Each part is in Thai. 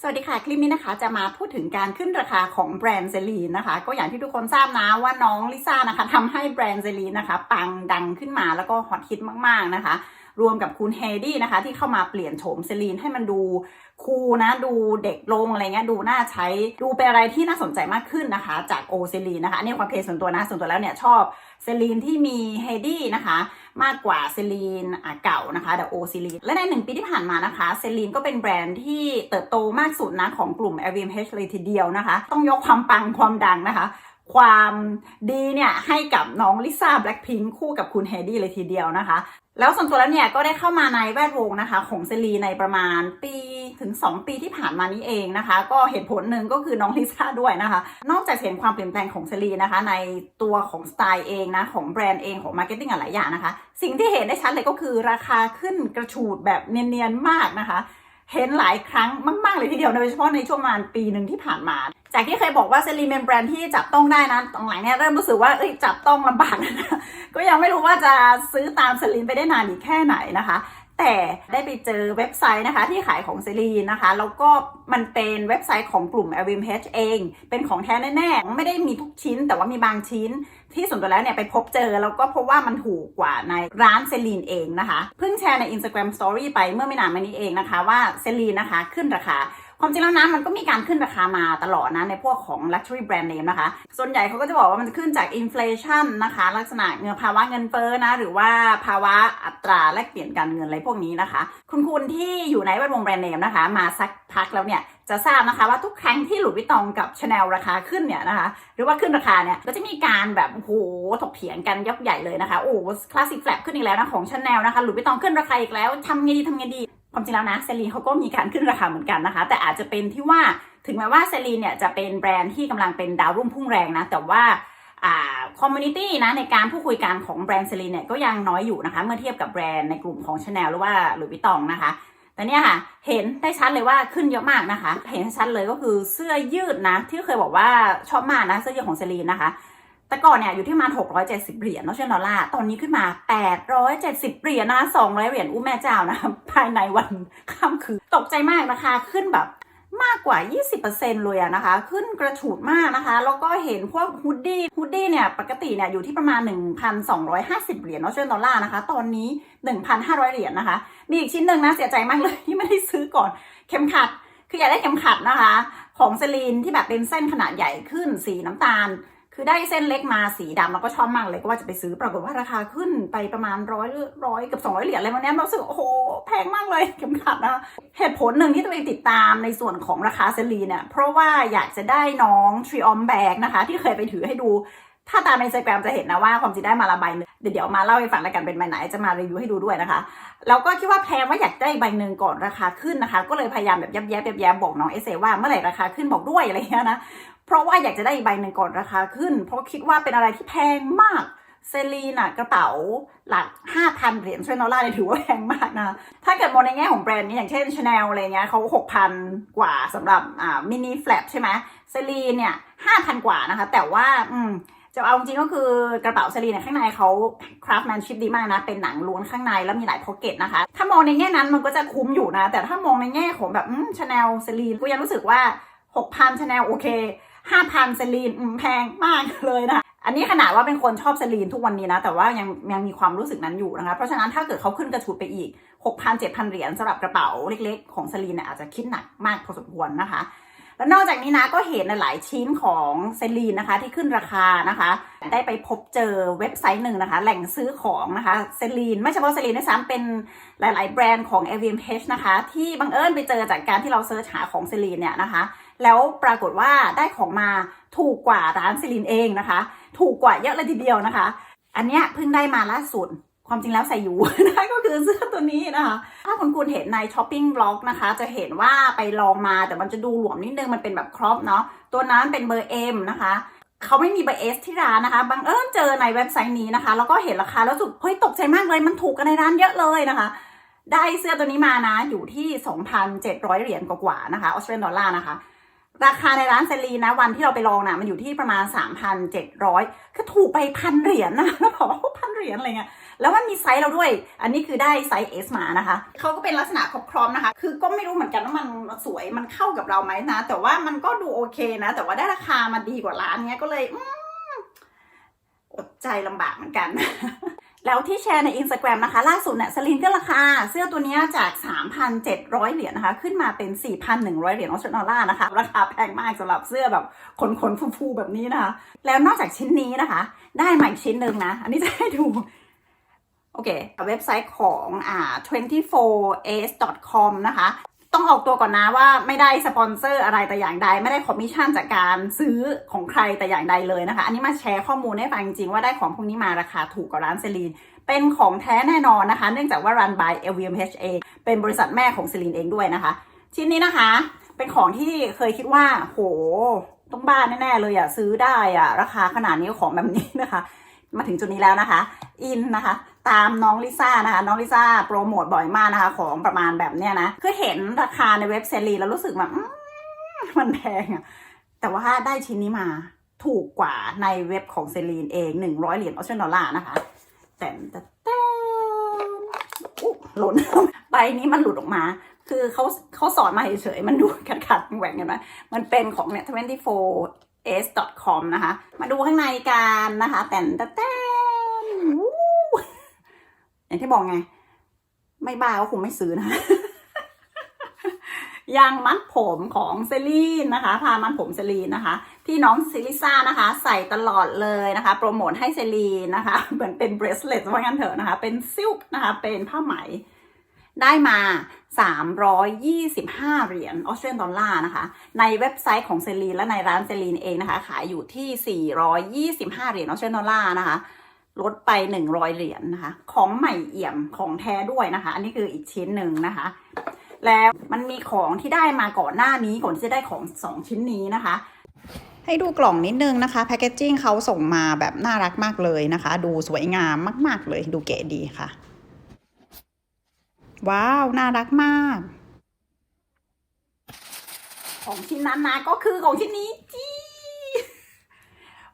สวัสดีค่ะ คลิปนี้นะคะจะมาพูดถึงการขึ้นราคาของแบรนด์เซรีนนะคะ ก็อย่างที่ทุกคนทราบนะว่าน้องลิซ่านะคะทำให้แบรนด์เซรีนนะคะ ปังดังขึ้นมาแล้วก็ฮอตฮิตมากๆนะคะ รวมกับคุณเฮดี้นะคะ ที่เข้ามาเปลี่ยนโฉมเซรีนให้มันดูคูลนะดูเด็กลงอะไรเงี้ยดูน่าใช้ดูเป็นอะไรที่น่าสนใจมากขึ้นนะคะ จากโอเซรีนนะคะอันนี้ความเพลส่วนตัวนะส่วนตัวแล้วเนี่ยชอบเซรีนที่มีเฮดี้นะคะ มากกว่าเซรีนเก่านะคะเดอะโอซีรีนและในหนึ่งปีที่ผ่านมานะคะเซรีนก็เป็นแบรนด์ที่เติบโตมากสุดนะของกลุ่ม LVMH เลยทีเดียวนะคะ ต้องยกความปังความดังนะคะความดีเนี่ยให้กับน้องลิซ่าแบล็คพิงคู่กับคุณเฮดี้เลยทีเดียวนะคะ แล้วส่วนตัวแล้วเนี่ยก็ได้เข้ามาในแวดวงนะคะของเซรีในประมาณปีถึง 2 ปีที่ผ่านมานี้เองนะคะ ก็เหตุผลหนึ่งก็คือน้องลิซ่าด้วยนะคะ นอกจากเห็นความเปลี่ยนแปลงของเซรีนะคะ ในตัวของสไตล์เองนะของแบรนด์เองของมาร์เก็ตติ้งหลายอย่างนะคะ สิ่งที่เห็นได้ชัดเลยก็คือราคาขึ้นกระฉูดแบบเนียนๆมากนะคะ เห็นหลายครั้งมาก ๆ เลยทีเดียวโดยเฉพาะในช่วงประมาณปีหนึ่งที่ผ่านมา จากที่เคยบอกว่าเซรีเป็นแบรนด์ที่จับต้องได้นะตรงหลังเนี่ยเริ่มรู้สึกว่าเอ้ยจับต้องลำบากนะก็ยังไม่รู้ว่าจะซื้อตามเซรีนไปได้นานอีกแค่ไหนนะคะ แต่ได้ไปเจอเว็บไซต์นะคะที่ขายของเซรีนนะคะ แล้วก็มันเป็นเว็บไซต์ของกลุ่ม LVMH เอง เป็นของแท้แน่ๆ ไม่ได้มีทุกชิ้นแต่ว่ามีบางชิ้น ที่ส่วนตัวแล้วเนี่ยไปพบเจอ แล้วก็พบว่ามันถูกกว่าในร้านเซรีนเองนะคะ เพิ่งแชร์ใน Instagram Story ไปเมื่อไม่นานมานี้เองนะคะว่าเซรีนนะคะขึ้นราคา ความจริงแล้วนะมันก็มีการขึ้นราคามาตลอดนะในพวกของ luxury brand name นะคะ ส่วนใหญ่เขาก็จะบอกว่ามันจะขึ้นจาก inflation นะคะ ลักษณะเงินภาวะเงินเฟ้อนะ หรือว่าภาวะอัตราแลกเปลี่ยนการเงินอะไรพวกนี้นะคะ คุณคุณที่อยู่ในแวดวงแบรนด์เนมนะคะ มาสักพักแล้วเนี่ยจะทราบนะคะว่าทุกครั้งที่หลุยส์วิตตองกับชาแนลราคาขึ้นเนี่ยนะคะ หรือว่าขึ้นราคาเนี่ยก็จะมีการแบบโอ้โหถกเถียงกันยับใหญ่เลยนะคะโอ้คลาสสิกแฟลขึ้นอีกแล้วนะของชาแนลนะคะหลุยส์วิตตองขึ้นราคาอีกแล้วทำไงดีทำไงดี ความจริงแล้วนะเซรีเขาก็มีการขึ้นราคาเหมือนกันนะคะ แต่อาจจะเป็นที่ว่าถึงแม้ว่าเซรีเนี่ยจะเป็นแบรนด์ที่กำลังเป็นดาวรุ่งพุ่งแรงนะ แต่ว่าอ่าคอมมูนิตี้นะในการพูดคุยกันของแบรนด์เซรีเนี่ยก็ยังน้อยอยู่นะคะ เมื่อเทียบกับแบรนด์ในกลุ่มของชาแนลหรือว่าหลุยส์วิตตองนะคะแต่เนี่ยค่ะ เห็นได้ชัดเลยว่าขึ้นเยอะมากนะคะ เห็นชัดเลยก็คือเสื้อยืดนะ ที่เคยบอกว่าชอบมากนะเสื้อยืดของเซรีนนะคะ แต่ก่อนเนี่ยอยู่ที่ประมาณ670 เหรียญเนาะเชนดอลลาร์ ตอนนี้ขึ้นมา 870 เหรียญนะ 200 เหรียญอู้แม่เจ้านะ ภายในวันค่ำคืน ตกใจมากนะคะ ขึ้นแบบมากกว่า 20%เลยอะนะคะ ขึ้นกระฉูดมากนะคะ แล้วก็เห็นพวกฮูดดี้ ฮูดดี้เนี่ย ปกติเนี่ยอยู่ที่ประมาณ 1,250 เหรียญเนาะเชนดอลลาร์นะคะ ตอนนี้ 1,500 เหรียญนะคะ มีอีกชิ้นหนึ่งนะ เสียใจมากเลยที่ไม่ได้ซื้อก่อน เข็มขัด คืออยากได้เข็มขัดนะคะ ของเซรีนที่แบบเป็นเส้นขนาดใหญ่ขึ้น สีน้ำตาล คือได้เส้นเล็กมาสีดำแล้วก็ชอบมากเลยก็ว่าจะไปซื้อปรากฏว่าราคาขึ้นไปประมาณร้อยร้อยกับสองร้อยเหรียญอะไรประมาณนี้เราสึกโอ้โหแพงมากเลยเข็มขัดนะเหตุผลหนึ่งที่ตัวเองติดตามในส่วนของราคาเซรีเนี่ยเพราะว่าอยากจะได้น้องทริออมแบกนะคะ ที่เคยไปถือให้ดูถ้าตามใน Instagram จะเห็นนะว่าความจริงได้มาละใบนึงเดี๋ยวมาเล่าให้ฟังแล้วกันเป็นใบไหนจะมารีวิวให้ดูด้วยนะคะแล้วก็คิดว่าแพงว่าอยากได้ใบหนึ่งก่อนราคาขึ้นนะคะ ก็เลยพยายามแบบยับแย้ยับแย้บอกน้องเอเซว่าเมื่อไหร่ราคาขึ้นบอกด้วยอะไรอย่างเงี้ยนะ เพราะว่าอยากจะได้อีกใบหนึ่งก่อนราคาขึ้น เพราะคิดว่าเป็นอะไรที่แพงมากเซรีนอะกระเป๋าหลัก5,000เหรียญช่วยดอลลาเนี่ยถือว่าแพงมากนะ ถ้าเกิดมองในแง่ของแบรนด์นี้อย่างเช่นชาแนลอะไรเงี้ยเขา6,000กว่าสำหรับอ่ามินิแฟลปใช่ไหมเซรีนเนี่ย5,000กว่านะคะ แต่ว่าอืมจะเอาจริงก็คือกระเป๋าเซรีเนี่ยข้างในเขา craftsmanship ดีมากนะ เป็นหนังล้วนข้างในแล้วมีหลายพ็อกเก็ตนะคะ ถ้ามองในแง่นั้นมันก็จะคุ้มอยู่นะ แต่ถ้ามองในแง่ของแบบชาแนลเซรีนก็ยังรู้สึกว่า6,000ชาแนลโอเค 5,000เซรีนแพงมากเลยนะอันนี้ขนาดว่าเป็นคนชอบเซรีนทุกวันนี้นะ แต่ว่ายังยังมีความรู้สึกนั้นอยู่นะคะ เพราะฉะนั้นถ้าเกิดเขาขึ้นกระชูดไปอีก 6,000 7,000 เหรียญสำหรับกระเป๋าเล็ก ๆ ของเซรีนเนี่ยอาจจะคิดหนักมากพอสมควรนะคะ แล้วนอกจากนี้นะก็เห็นในหลายชิ้นของเซรีนนะคะที่ขึ้นราคานะคะ ได้ไปพบเจอเว็บไซต์หนึ่งนะคะ แหล่งซื้อของนะคะเซรีนไม่เฉพาะเซรีนด้วยซ้ำเป็นหลาย ๆ แบรนด์ของ LVMH นะคะ ที่บังเอิญไปเจอจากการที่เราเซิร์ชหาของเซรีนเนี่ยนะคะ แล้วปรากฏว่าได้ของมาถูกกว่าร้านเซรีนเองนะคะ ถูกกว่าเยอะเลยทีเดียวนะคะ อันเนี้ยเพิ่งได้มาล่าสุดความจริงแล้วใส่อยู่นะก็คือเสื้อตัวนี้นะคะ ถ้าคุณคุณเห็นในช้อปปิ้งบล็อกนะคะ จะเห็นว่าไปลองมาแต่มันจะดูหลวมนิดนึงมันเป็นแบบครอปเนาะตัวนั้นเป็นเบอร์เอ็มนะคะเขาไม่มีเบอร์เอสที่ร้านนะคะบังเอิญเจอในเว็บไซต์นี้นะคะ แล้วก็เห็นราคาแล้วสึกเฮ้ยตกใจมากเลยมันถูกกันในร้านเยอะเลยนะคะ ได้เสื้อตัวนี้มานะอยู่ที่ 2,700 เหรียญกว่าๆนะคะออสเตรเลียนดอลลาร์นะคะ ราคาในร้านเซรีนะ วันที่เราไปลองนะมันอยู่ที่ประมาณ 3,700คือถูกไปพันเหรียญนะแล้วบอกว่าพันเหรียญอะไรเงี้ยแล้วมันมีไซส์เราด้วย อันนี้คือได้ไซส์ S มานะคะเขาก็เป็นลักษณะครอบครอมนะคะ คือก็ไม่รู้เหมือนกันว่ามันสวยมันเข้ากับเราไหมนะ แต่ว่ามันก็ดูโอเคนะ แต่ว่าได้ราคามันดีกว่าร้านเนี้ยก็เลยอืมอดใจลำบากเหมือนกัน แล้วที่แชร์ใน Instagram นะคะ ล่าสุดเนี่ยสลินก็ราคา เสื้อตัวนี้จาก 3,700 เหรียญนะคะ ขึ้นมาเป็น 4,100 เหรียญออสเตรเลียนะคะ ราคาแพงมากสำหรับเสื้อแบบขนขนๆฟูๆแบบนี้นะคะ แล้วนอกจากชิ้นนี้นะคะ ได้มาอีกชิ้นหนึ่งนะ อันนี้จะให้ดูโอเค เว็บไซต์ของอ่า 24s.com นะคะ ต้องออกตัวก่อนนะว่าไม่ได้สปอนเซอร์อะไรแต่อย่างใด ไม่ได้คอมมิชชั่นจากการซื้อของใครแต่อย่างใดเลยนะคะ อันนี้มาแชร์ข้อมูลให้ฟังจริงๆว่าได้ของพวกนี้มาราคาถูกกว่าร้านเซรีนเป็นของแท้แน่นอนนะคะ เนื่องจากว่า run by LVMH เองเป็นบริษัทแม่ของเซรีนเองด้วยนะคะ ชิ้นนี้นะคะ เป็นของที่เคยคิดว่า โห ต้องบ้านแน่ๆเลยอะซื้อได้อะราคาขนาดนี้ของแบบนี้นะคะ มาถึงจุดนี้แล้วนะคะ อินนะคะ ตามน้องลิซ่านะคะ น้องลิซ่าโปรโมทบ่อยมากนะคะ ของประมาณแบบเนี้ยนะ คือเห็นราคาในเว็บเซรีแล้วรู้สึกแบบมันแพงอะแต่ว่าได้ชิ้นนี้มาถูกกว่าในเว็บของเซรีนเอง100เหรียญออสเตรเลียดอลลาร์นะคะ แต่แต่แต่หล่นใบนี้มันหลุดออกมา คือเขาเขาสอนมาเฉยๆ มันดูขัดขัดๆแหว่งกันไหมมันเป็นของเนี่ย 24s.com นะคะ มาดูข้างในกันนะคะ แต่นแต่ อย่างที่บอกไง ไม่บ้าก็คงไม่ซื้อนะยางมัดผมของเซรีนนะคะ พามัดผมเซรีนนะคะ ที่น้องซิลิซ่านะคะ ใส่ตลอดเลยนะคะ โปรโมทให้เซรีนนะคะ เหมือนเป็นเบรสเลตว่างั้นเถอะนะคะ เป็นซิลค์นะคะ เป็นผ้าไหม ได้มา 325 เหรียญออสเตรเลียนดอลลาร์นะคะ ในเว็บไซต์ของเซรีนและในร้านเซรีนเองนะคะ ขายอยู่ที่ 425 เหรียญออสเตรเลียนดอลลาร์นะคะ ลดไป100เหรียญนะคะ ของใหม่เอี่ยมของแท้ด้วยนะคะ อันนี้คืออีกชิ้นหนึ่งนะคะ แล้วมันมีของที่ได้มาก่อนหน้านี้ก่อนที่จะได้ของ2ชิ้นนี้นะคะ ให้ดูกล่องนิดนึงนะคะแพคเกจจิ้งเขาส่งมาแบบน่ารักมากเลยนะคะ ดูสวยงามมาก ๆ เลยดูเก๋ดีค่ะ ว้าว น่ารักมาก ของชิ้นนั้นนะก็คือของชิ้นนี้จี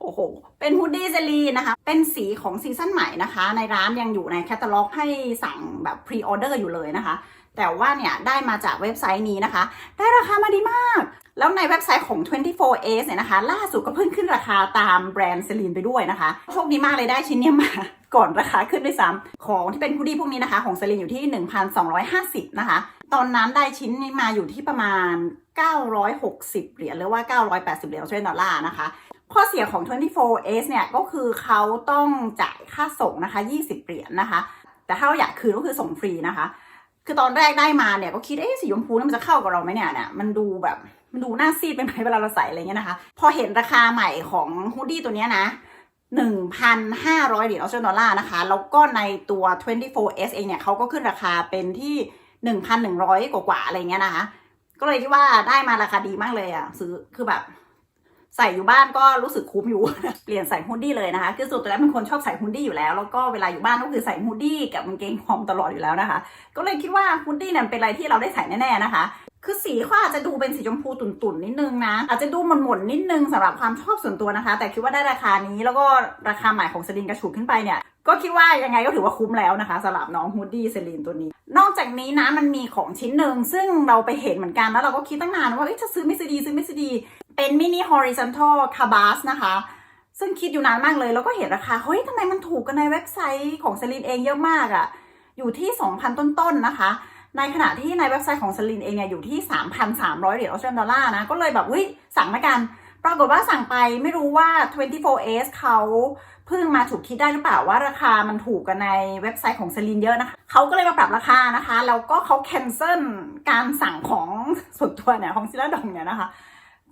โอ้โห เป็นฮูดดี้เซรีนะคะ เป็นสีของซีซั่นใหม่นะคะ ในร้านยังอยู่ในแคตตาล็อกให้สั่งแบบพรีออเดอร์อยู่เลยนะคะ แต่ว่าเนี่ยได้มาจากเว็บไซต์นี้นะคะ ได้ราคามาดีมาก แล้วในเว็บไซต์ของ 24S เนี่ยนะคะ ล่าสุดก็เพิ่งขึ้นราคาตามแบรนด์เซรีนไปด้วยนะคะ โชคดีมากเลยได้ชิ้นเนี้ยมาก่อนราคาขึ้นด้วยซ้ำของที่เป็นฮูดดี้พวกนี้นะคะ ของเซรีนอยู่ที่ 1,250 นะคะ ตอนนั้นได้ชิ้นนี้มาอยู่ที่ประมาณ960 เหรียญหรือว่า 980 เหรียญออสเตรเลียนดอลลาร์นะคะ ข้อเสียของ 24S เนี่ยก็คือเขาต้องจ่ายค่าส่งนะคะ 20 เหรียญนะคะ แต่ถ้าเราอยากคืนก็คือส่งฟรีนะคะ คือตอนแรกได้มาเนี่ยก็คิดเอ๊ะสีชมพูนี่มันจะเข้ากับเราไหมเนี่ยเนี่ยมันดูแบบมันดูหน้าซีดเป็นไหมเวลาเราใส่อะไรเงี้ยนะคะ พอเห็นราคาใหม่ของฮูดดี้ตัวเนี้ยนะ1,500เหรียญออสเตรเลียนดอลลาร์นะคะ แล้วก็ในตัว 24S เองเนี่ยเขาก็ขึ้นราคาเป็นที่ 1,100 กว่าๆอะไรเงี้ยนะคะ ก็เลยที่ว่าได้มาราคาดีมากเลยอะซื้อคือแบบ ใส่อยู่บ้านก็รู้สึกคุ้มอยู่ เปลี่ยนใส่ฮูดดี้เลยนะคะ คือส่วนตัวแล้วเป็นคนชอบใส่ฮูดดี้อยู่แล้ว แล้วก็เวลาอยู่บ้านก็คือใส่ฮูดดี้กับกางเกงคอมตลอดอยู่แล้วนะคะ ก็เลยคิดว่าฮูดดี้เนี่ยเป็นอะไรที่เราได้ใส่แน่ๆนะคะคือสีเขาอาจจะดูเป็นสีชมพูตุ่นๆนิดนึงนะ อาจจะดูหม่นๆนิดนึงสำหรับความชอบส่วนตัวนะคะ แต่คิดว่าได้ราคานี้แล้วก็ราคาใหม่ของสลินกระฉูดขึ้นไปเนี่ย ก็คิดว่ายังไงก็ถือว่าคุ้มแล้วนะคะสำหรับน้องฮูดดี้เซรีนตัวนี้ นอกจากนี้นะมันมีของชิ้นหนึ่งซึ่งเราไปเห็นเหมือนกันแล้วเราก็คิดตั้งนานว่าจะซื้อไม่ซื้อดีซื้อไม่ซื้อดี เป็นมินิ horizontal cabas นะคะ ซึ่งคิดอยู่นานมากเลย แล้วก็เห็นราคา เฮ้ยทำไมมันถูกกันในเว็บไซต์ของเซรีนเองเยอะมากอะ่ะ อยู่ที่ 2,000 ต้นๆนะคะ ในขณะที่ในเว็บไซต์ของเซรีนเองเนี่ยอยู่ที่ 3,300 เหรียญออสเตรเลียนดอลลาร์นะก็เลยแบบเฮ้ยสั่งมากัน ปรากฏว่าสั่งไปไม่รู้ว่า 24S เขา เพิ่งมาถูกคิดได้หรือเปล่าว่าราคามันถูกกันในเว็บไซต์ของเซรีนเยอะนะคะเขาก็เลยมาปรับราคานะคะ แล้วก็เขาแคนเซิลการสั่งของส่วนตัวเนี่ยของซิลาดองเนี่ยนะคะ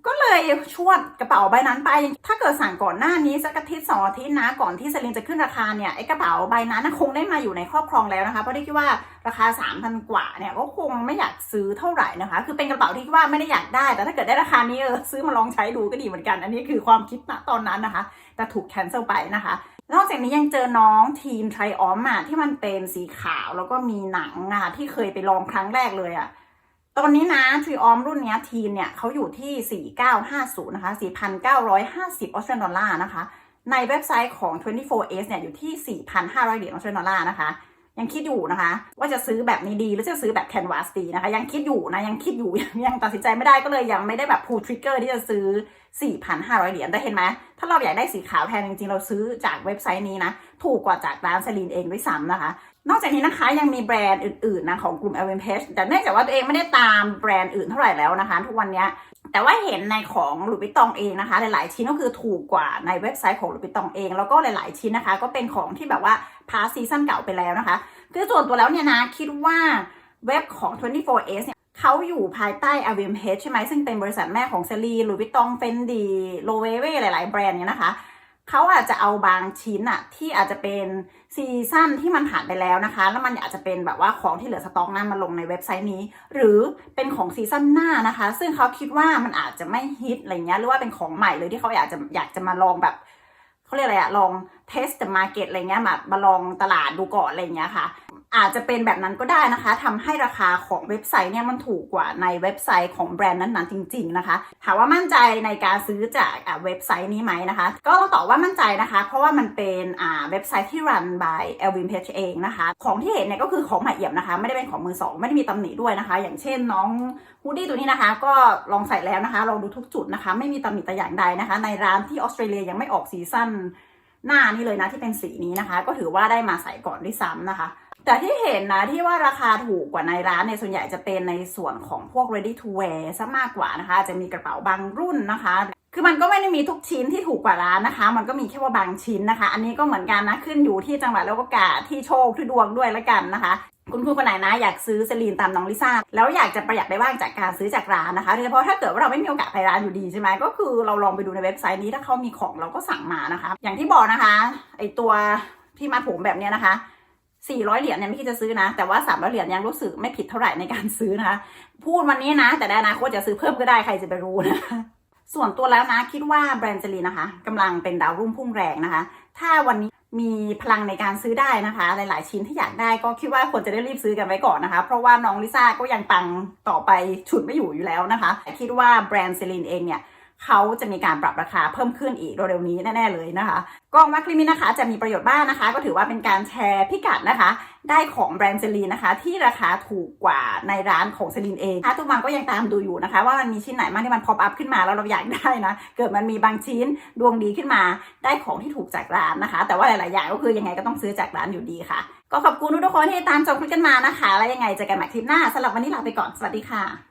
ก็เลยชวดกระเป๋าใบนั้นไป ถ้าเกิดสั่งก่อนหน้านี้สักอาทิตย์สองอาทิตย์นะ ก่อนที่สลินจะขึ้นราคาเนี่ย ไอ้กระเป๋าใบนั้นนะคงได้มาอยู่ในครอบครองแล้วนะคะ เพราะได้คิดว่าราคา 3,000 กว่าเนี่ยก็คงไม่อยากซื้อเท่าไหร่นะคะ คือเป็นกระเป๋าที่ว่าไม่ได้อยากได้ แต่ถ้าเกิดได้ราคานี้เออซื้อมาลองใช้ดูก็ดีเหมือนกัน อันนี้คือความคิดณตอนนั้นนะคะ แต่ถูกแคนเซิลไปนะคะนอกจากนี้ยังเจอน้องทีมไทรออมอะที่มันเป็นสีขาวแล้วก็มีหนังอะที่เคยไปลองครั้งแรกเลยอะ ตอนนี้นะทรีออมรุ่นนี้ทีมเนี่ยเขาอยู่ที่ 4950 นะคะ 4,950 ออสเตรเลียนดอลลาร์นะคะ ในเว็บไซต์ของ 24S เนี่ยอยู่ที่ 4,500 เหรียญออสเตรเลียดอลลาร์นะคะ ยังคิดอยู่นะคะ ว่าจะซื้อแบบนี้ดีหรือจะซื้อแบบ Canvas ดีนะคะ ยังคิดอยู่นะ ยังคิดอยู่ยังยังตัดสินใจไม่ได้ก็เลยยังไม่ได้แบบ pull trigger ที่จะซื้อ 4,500 เหรียญแต่เห็นไหมถ้าเราอยากได้สีขาวแทนจริงๆเราซื้อจากเว็บไซต์นี้นะ ถูกกว่าจากร้านเซรีนเองด้วยซ้ำนะคะ นอกจากนี้นะคะยังมีแบรนด์อื่นๆนะของกลุ่ม l v m p a g e แต่เนื่องจากว่าตัวเองไม่ได้ตามแบรนด์อื่นเท่าไหร่แล้วนะคะ ทุกวันนี้แต่ว่าเห็นในของหลุยส์วิตตองเองนะคะ หลายๆชิ้นก็คือถูกกว่าในเว็บไซต์ของหลุยส์วิตตองเอง แล้วก็หลายๆชิ้นนะคะ ก็เป็นของที่แบบว่าพาซีซั่นเก่าไปแล้วนะคะ คือส่วนตัวแล้วเนี่ยนะคิดว่าเว็บของ 24S เนี่ยเขาอยู่ภายใต้ LVMH ใช่ไหมซึ่งเป็นบริษัทแม่ของเซรีหลุยส์วิตตองเฟนดีโลเวเว่หลาย ๆ แบรนด์เนี่ยนะคะ เขาอาจจะเอาบางชิ้นอะที่อาจจะเป็นซีซั่นที่มันผ่านไปแล้วนะคะ แล้วมันอาจจะเป็นแบบว่าของที่เหลือสต็อกนั้นมาลงในเว็บไซต์นี้ หรือเป็นของซีซั่นหน้านะคะ ซึ่งเขาคิดว่ามันอาจจะไม่ฮิตอะไรเงี้ยหรือว่าเป็นของใหม่เลยที่เขาอยากจะอยากจะมาลองแบบเขาเรียกอะไรอะลองเทสต์มาร์เก็ตอะไรเงี้ยมามาลองตลาดดูก่อนอะไรเงี้ยค่ะ อาจจะเป็นแบบนั้นก็ได้นะคะทำให้ราคาของเว็บไซต์เนี่ยมันถูกกว่าในเว็บไซต์ของแบรนด์นั้นๆจริง ๆ นะคะถามว่ามั่นใจในการซื้อจากเว็บไซต์นี้ไหมนะคะ ก็ต้องตอบว่ามั่นใจนะคะ เพราะว่ามันเป็นอ่าเว็บไซต์ที่ run by Elvin Page เองนะคะ ของที่เห็นเนี่ยก็คือของใหม่เอี่ยมนะคะ ไม่ได้เป็นของมือสองไม่ได้มีตำหนิด้วยนะคะ อย่างเช่นน้องฮูดดี้ตัวนี้นะคะ ก็ลองใส่แล้วนะคะลองดูทุกจุดนะคะ ไม่มีตำหนิแต่อย่างใดนะคะ ในร้านที่ออสเตรเลียยังไม่ออกซีซั่นหน้านี่เลยนะที่เป็นสีนี้นะคะ ก็ถือว่าได้มาใส่ก่อนด้วยซ้ำนะคะ แต่ที่เห็นนะที่ว่าราคาถูกกว่าในร้านเนี่ยส่วนใหญ่จะเป็นในส่วนของพวก ready to wear ซะมากกว่านะคะ จะมีกระเป๋าบางรุ่นนะคะ คือมันก็ไม่ได้มีทุกชิ้นที่ถูกกว่าร้านนะคะ มันก็มีแค่ว่าบางชิ้นนะคะ อันนี้ก็เหมือนกันนะขึ้นอยู่ที่จังหวะแล้วก็กาที่โชคที่ดวงด้วยละกันนะคะคุณครูคนไหนนะอยากซื้อเซรีนตามน้องลิซ่าแล้วอยากจะประหยัดได้บ้างจากการซื้อจากร้านนะคะโดยเฉพาะถ้าเกิดว่าเราไม่มีโอกาสไปร้านอยู่ดีใช่ไหมก็คือเราลองไปดูในเว็บไซต์นี้ถ้าเขามีของเราก็สั่งมานะคะ อย่างที่บอกนะคะไอตัวที่มาผมแบบเนี้ยนะคะ 400 เหรียญเนี่ยไม่คิดจะซื้อนะ แต่ว่า 300 เหรียญยังรู้สึกไม่ผิดเท่าไหร่ในการซื้อนะคะ พูดวันนี้นะ แต่ในอนาคตจะซื้อเพิ่มก็ได้ใครจะไปรู้นะส่วนตัวแล้วนะคิดว่าแบรนด์เจลีนะคะกำลังเป็นดาวรุ่งพุ่งแรงนะคะ ถ้าวันนี้มีพลังในการซื้อได้นะคะ หลาย ๆ ชิ้นที่อยากได้ก็คิดว่าควรจะได้รีบซื้อกันไว้ก่อนนะคะ เพราะว่าน้องลิซ่าก็ยังปังต่อไปฉุดไม่อยู่อยู่แล้วนะคะคิดว่าแบรนด์เซลีนเองเนี่ย เขาจะมีการปรับราคาเพิ่มขึ้นอีกเร็วๆนี้แน่ๆเลยนะคะกองว่าคลิปนี้นะคะ จะมีประโยชน์บ้างนะคะ ก็ถือว่าเป็นการแชร์พิกัดนะคะ ได้ของแบรนด์เซรีนนะคะ ที่ราคาถูกกว่าในร้านของเซรีนเองถ้าทุกวันก็ยังตามดูอยู่นะคะ ว่ามันมีชิ้นไหนบ้างที่มันพอปอัพขึ้นมาแล้วเราอยากได้นะ เกิดมันมีบางชิ้นดวงดีขึ้นมา ได้ของที่ถูกจากร้านนะคะ แต่ว่าหลายๆอย่างก็คือยังไงก็ต้องซื้อจากร้านอยู่ดีค่ะ ก็ขอบคุณทุกคนที่ตามชมคลิปกันมานะคะ แล้วยังไงเจอกันใหม่คลิปหน้าสำหรับวันนี้ลาไปก่อนสวัสดีค่ะ